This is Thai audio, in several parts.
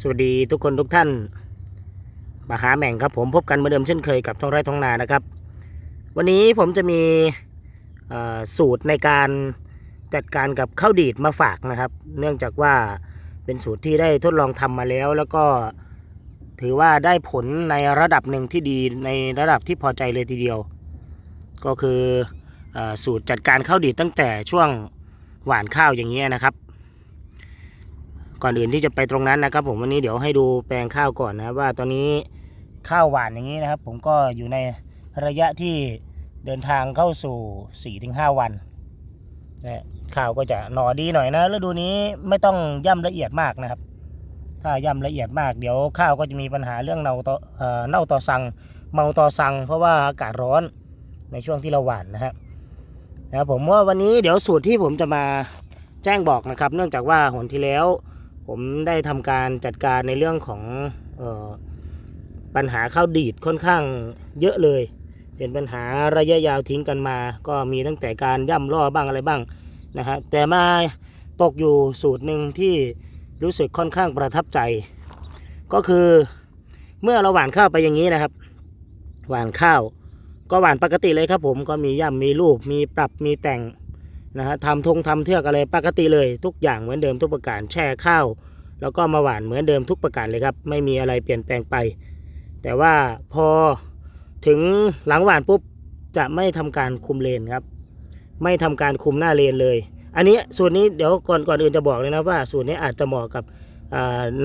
สวัสดีทุกคนทุกท่านมหาแหม่งครับผมพบกันเหมือนเดิมเช่นเคยกับท้องไร่ท้องนานะครับ วันนี้ผมจะมีสูตรในการจัดการกับข้าวดีดมาฝากนะครับ เนื่องจากว่าเป็นสูตรที่ได้ทดลองทำมาแล้ว แล้วก็ถือว่าได้ผลในระดับหนึ่งที่ดีในระดับที่พอใจเลยทีเดียว ก็คืออสูตรจัดการข้าวดีดตั้งแต่ช่วงหวานข้าวอย่างเงี้ยนะครับ ก่อนอื่นที่จะไปตรงนั้นนะครับ ผมวันนี้เดี๋ยวให้ดูแปลงข้าวก่อนนะว่าตอนนี้ข้าวหวานอย่างนี้นะครับ ผมก็อยู่ในระยะที่เดินทางเข้าสู่4-5วันนะข้าวก็จะหน่อดีหน่อยนะฤดูนี้ไม่ต้องย่ำละเอียดมากนะครับ ถ้าย่ำละเอียดมากเดี๋ยวข้าวก็จะมีปัญหาเรื่องเน่าต่อเน่าต่อสังเมาต่อสัง เพราะว่าอากาศร้อนในช่วงที่เราหว่านนะฮะนะครับผมว่าวันนี้เดี๋ยวสูตรที่ผมจะมาแจ้งบอกนะครับ เนื่องจากว่าหนที่แล้ว ผมได้ทำการจัดการในเรื่องของออปัญหาข้าวดีดค่อนข้างเยอะเลย เป็นปัญหาระยะยาวทิ้งกันมา ก็มีตั้งแต่การย่ำล่อบ้างอะไรบ้างนะฮะแต่มาตกอยู่สูตรหนึ่งที่รู้สึกค่อนข้างประทับใจ ก็คือเมื่อเราหว่านข้าวไปอย่างนี้นะครับ หว่านข้าว ก็หว่านปกติเลยครับผมก็มีย่ำมีรูปมีปรับมีแต่ง นะฮะทำทงทำเทือกอะไรปกติเลยทุกอย่างเหมือนเดิมทุกประการแช่ข้าว แล้วก็มาหวานเหมือนเดิมทุกประการเลยครับ ไม่มีอะไรเปลี่ยนแปลงไป แต่ว่าพอถึงหลังหวานปุ๊บจะไม่ทำการคุมเลนครับ ไม่ทำการคุมหน้าเลนเลย อันนี้สูตรนี้เดี๋ยวก่อนก่อนอื่นจะบอกเลยนะว่า สูตรนี้อาจจะเหมาะกับ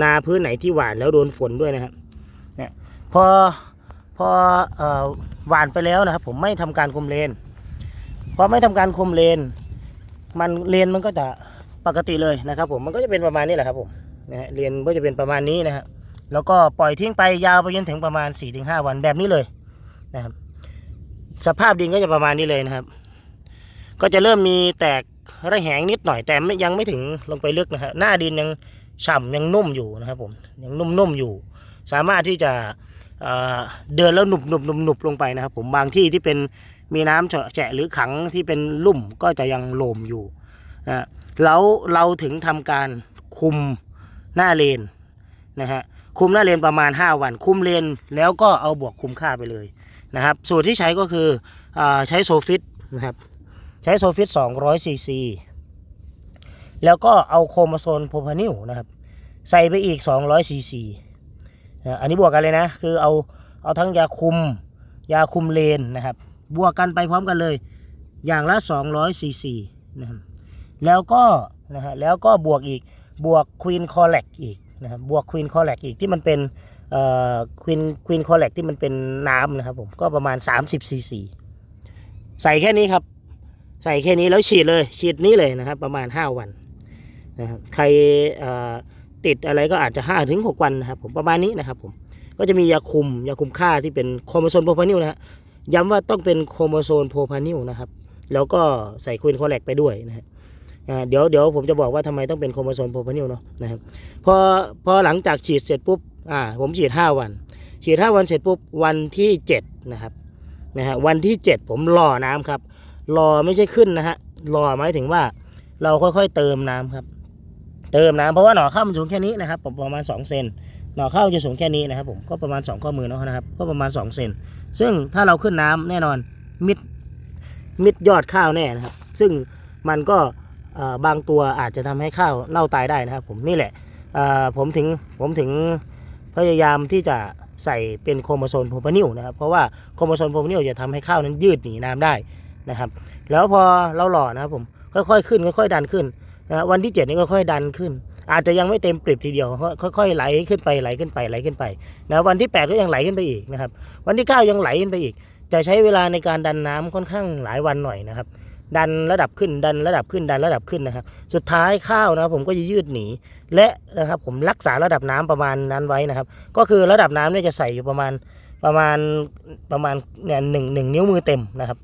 นาพื้นไหนที่หวานแล้วโดนฝนด้วยนะครับเนี่ยพอพออหวานไปแล้วนะครับผมไม่ทำการคุมเลนพอไม่ทำการคุมเลน มันเลนมันก็จะปกติเลยนะครับ ผมมันก็จะเป็นประมาณนี้แหละครับผมนะฮะเลนก็จะเป็นประมาณนี้นะฮะแล้วก็ปล่อยทิ้งไปยาวไปจนถึงประมาณ 4-5 วันแบบนี้เลยนะครับสภาพดินก็จะประมาณนี้เลยนะครับ ก็จะเริ่มมีแตกระแหงนิดหน่อยแต่ยังไม่ถึงลงไปลึกนะฮะหน้าดินยังฉ่ำยังนุ่มอยู่นะครับผมยังนุ่มๆอยู่ สามารถที่จะ เดินแล้วหนุบหนุบหนุบหนุบลงไปนะครับ ผมบางที่ที่เป็นมีน้ำเฉาะแฉะหรือขังที่เป็นลุ่มก็จะยังโลมอยู่นะแล้วเราถึงทำการคุมหน้าเลนนะฮะคุมหน้าเลนประมาณ 5 วัน คุมเลนแล้วก็เอาบวกคุมค่าไปเลยนะครับ สูตรที่ใช้ก็คืออใช้โซฟิตนะครับใช้โซฟิต200ซีซีแล้วก็เอาโครโมโซนโพพานิลนะครับ ใส่ไปอีก200ซีซี อันนี้บวกกันเลยนะ คือเอาเอาทั้งยาคุมยาคุมเลนนะครับ บวกกันไปพร้อมกันเลย อย่างละ 200ซีซีนะครับแล้วก็นะฮะแล้วก็บวกอีกบวกควีนคอแลกอีกนะครับบวกควีนคอแลกอีกที่มันเป็นเอ่อควีนควีนคอแลกที่มันเป็นน้ำนะครับผมก็ประมาณ 30ซีซีใส่แค่นี้ครับ ใส่แค่นี้แล้วฉีดเลยฉีดนี้เลยนะครับ ประมาณ 5 วันนะครับใครเอ่อ ติดอะไรก็อาจจะ5ถึง6วันนะครับผมประมาณนี้นะครับผมก็จะมียาคุมยาคุมค่าที่เป็นโครโมโซนโพพานิลนะฮะย้ำว่าต้องเป็นโครโมโซนโพพานิลนะครับแล้วก็ใส่ควีนคอแลกไปด้วยนะฮะเดี๋ยวเดี๋ยวผมจะบอกว่าทำไมต้องเป็นโครโมโซนโพพานิลเนาะนะครับพอพอหลังจากฉีดเสร็จปุ๊บอ่าผมฉีด 5 วัน ฉีด 5 วันเสร็จปุ๊บวันที่ 7 นะครับนะฮะวันที่ 7 ผมรอน้ำครับรอไม่ใช่ขึ้นนะฮะรอหมายถึงว่าเราค่อยๆเติมน้ำครับ เติมน้ำเพราะว่าหน่อข้าวมันสูงแค่นี้นะครับผมประมาณ 2 เซนหน่อข้าวจะสูงแค่นี้นะครับผมก็ประมาณ 2 ข้อมือเนาะนะครับก็ประมาณ 2 เซนซึ่งถ้าเราขึ้นน้ำแน่นอนมิดมิดยอดข้าวแน่นะครับ ซึ่งมันก็บางตัวอาจจะทำให้ข้าวเน่าตายได้นะครับ ผมนี่แหละผมถึงผมถึงพยายามที่จะใส่เป็นโครโมโซนโพรพานิลนะครับ เพราะว่าโครโมโซนโพรพานิลจะทำให้ข้าวนั้นยืดหนีน้ำได้นะครับ แล้วพอเราหล่อนะครับผมค่อยๆขึ้นค่อยๆดันขึ้น นะวันที่ 7 นี่ก็ค่อยดันขึ้น อาจจะยังไม่เต็มปริบทีเดียว ค่อยๆไหลขึ้นไปไหลขึ้นไปไหลขึ้นไปนะวันที่ 8 ก็ยังไหลขึ้นไปอีกนะครับ วันที่ 9 ยังไหลขึ้นไปอีก จะใช้เวลาในการดันน้ำค่อนข้างหลายวันหน่อยนะครับ ดันระดับขึ้นดันระดับขึ้นดันระดับขึ้นนะครับ สุดท้ายข้าวนะผมก็จะยืดหนี และนะครับผมรักษาระดับน้ำประมาณนั้นไว้นะครับ ก็คือระดับน้ำเนี่ยจะใส่อยู่ประมาณประมาณประมาณเนี่ยหนึ่งหนึ่งนิ้วมือเต็มนะครับ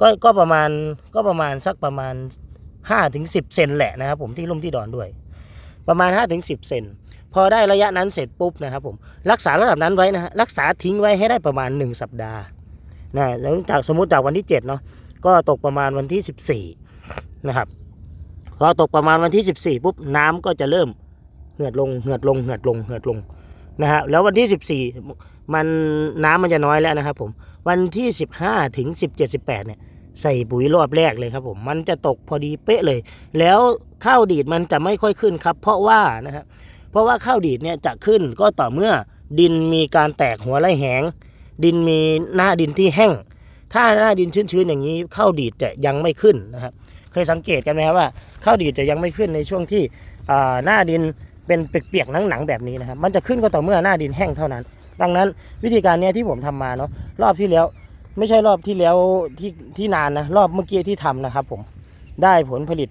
ก็ก็ประมาณก็ประมาณสักประมาณ 5ถึง10 เซนแหละนะครับผมที่ลุ่มที่ดอนด้วย ประมาณ5ถึง10 เซนพอได้ระยะนั้นเสร็จปุ๊บนะครับผมรักษาระดับนั้นไว้นะฮะรักษาทิ้งไว้ให้ได้ประมาณ 1 สัปดาห์นะแล้วจากสมมติจากวันที่7เนาะก็ตกประมาณวันที่ 14นะครับพอตกประมาณวันที่ 14ปุ๊บน้ำก็จะเริ่มเหือดลงเหือดลงเหือดลงเหือดลงนะฮะแล้ววันที่ 14 มันน้ำมันจะน้อยแล้วนะครับผมวันที่ 15ถึง17 18เนี่ย ใส่ปุ๋ยรอบแรกเลยครับผมมันจะตกพอดีเป๊ะเลย แล้วข้าวดีดมันจะไม่ค่อยขึ้นครับ เพราะว่านะฮะเพราะว่าข้าวดีดเนี่ยจะขึ้นก็ต่อเมื่อดินมีการแตกหัวไร่แหง ดินมีหน้าดินที่แห้ง ถ้าหน้าดินชื้นๆอย่างนี้ข้าวดีดจะยังไม่ขึ้นนะครับเคยสังเกตกันไหมครับว่าข้าวดีดจะยังไม่ขึ้นในช่วงที่อ่าหน้าดินเป็นเปียกๆหนังๆแบบนี้นะครับมันจะขึ้นก็ต่อเมื่อหน้าดินแห้งเท่านั้น ดังนั้นวิธีการนี้ที่ผมทำมาเนาะรอบที่แล้ว ไม่ใช่รอบที่แล้วที่ที่นานนะรอบเมื่อกี้ที่ทำนะครับ ผมได้ผลผลิต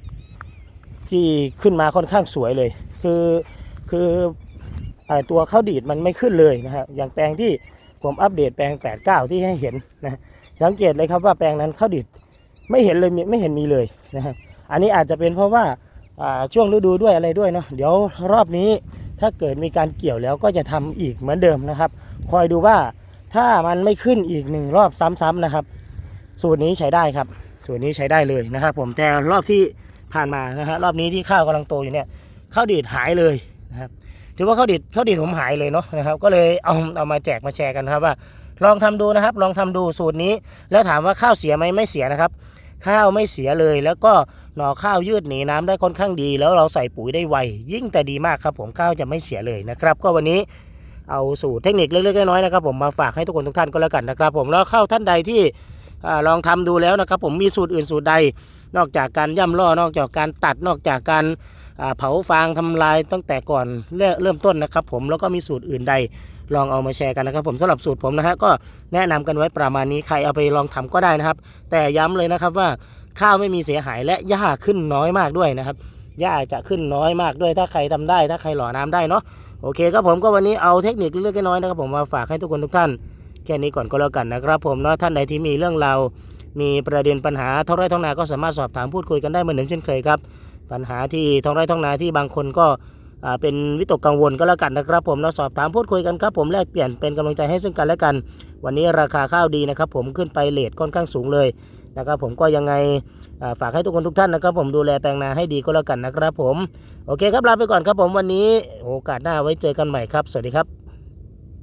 ที่ขึ้นมาค่อนข้างสวยเลย คือคืออตัวข้าวดีดมันไม่ขึ้นเลยนะครับอย่างแปลงที่ผมอัปเดตแปลง 89 ที่ให้เห็นนะสังเกตเลยครับว่าแปลงนั้นข้าวดีดไม่เห็นเลยไม่เห็นมีเลยนะครับอันนี้อาจจะเป็นเพราะว่าอ่าช่วงฤดูด้วยอะไรด้วยเนาะเดี๋ยวรอบนี้ถ้าเกิดมีการเกี่ยวแล้วก็จะทำอีกเหมือนเดิมนะครับ คอยดูว่า ถ้ามันไม่ขึ้นอีกหนึ่งรอบซ้ำๆนะครับ สูตรนี้ใช้ได้ครับ สูตรนี้ใช้ได้เลยนะครับ ผมแต่รอบที่ผ่านมานะฮะรอบนี้ที่ข้าวกำลังโตอยู่เนี่ยข้าวดีดหายเลยนะครับถือว่าข้าวดีดข้าวดีดผมหายเลยเนาะนะครับ ก็เลยเอาเอามาแจกมาแชร์กันครับว่า ลองทำดูนะครับ ลองทำดูสูตรนี้ แล้วถามว่าข้าวเสียไหมไม่เสียนะครับ ข้าวไม่เสียเลย แล้วก็หน่อข้าวยืดหนีน้ำได้ค่อนข้างดี แล้วเราใส่ปุ๋ยได้ไวยิ่งแต่ดีมากครับ ผมข้าวจะไม่เสียเลยนะครับ ก็วันนี้ เอาสูตรเทคนิคเล็กๆน้อยๆนะครับผมมาฝากให้ทุกคนทุกท่านก็แล้วกันนะครับ ผมแล้วเข้าท่านใดที่ลองทำดูแล้วนะครับ ผมมีสูตรอื่นสูตรใด นอกจากการย่ำล่อนอกจากการตัดนอกจากการเผาฟางทำลายตั้งแต่ก่อนเริ่มต้นนะครับ ผมแล้วก็มีสูตรอื่นใดลองเอามาแชร์กันนะครับ ผมสำหรับสูตรผมนะฮะก็แนะนำกันไว้ประมาณนี้ใครเอาไปลองทำก็ได้นะครับ แต่ย้ำเลยนะครับว่าข้าวไม่มีเสียหายและหญ้าขึ้นน้อยมากด้วยนะครับหญ้าจะขึ้นน้อยมากด้วยถ้าใครทำได้ ถ้าใครหล่อน้ำได้เนาะ โอเคครับผมก็วันนี้เอาเทคนิคเล็กๆน้อยๆนะครับ ผมมาฝากให้ทุกคนทุกท่าน แค่นี้ก่อนก็แล้วกันนะครับ ผมเนาะท่านใดที่มีเรื่องราวมีประเด็นปัญหาท้องไร่ท้องนาก็สามารถสอบถามพูดคุยกันได้เหมือนเดิมเช่นเคยครับ ปัญหาที่ท้องไร่ท้องนาที่บางคนก็เป็นวิตกกังวลก็แล้วกันนะครับ ผมเราสอบถามพูดคุยกันครับผมแลกเปลี่ยนเป็นกำลังใจให้ซึ่งกันและกัน วันนี้ราคาข้าวดีนะครับ ผมขึ้นไปเลทค่อนข้างสูงเลย นะครับผมก็ยังไงาฝากให้ทุกคนทุกท่านนะครับผมดูแลแปลงนาให้ดีก็แล้วกันนะครับผมโอเคครับลาไปก่อนครับผมวันนี้โอกาสหน้าไว้เจอกันใหม่ครับ สวัสดีครับ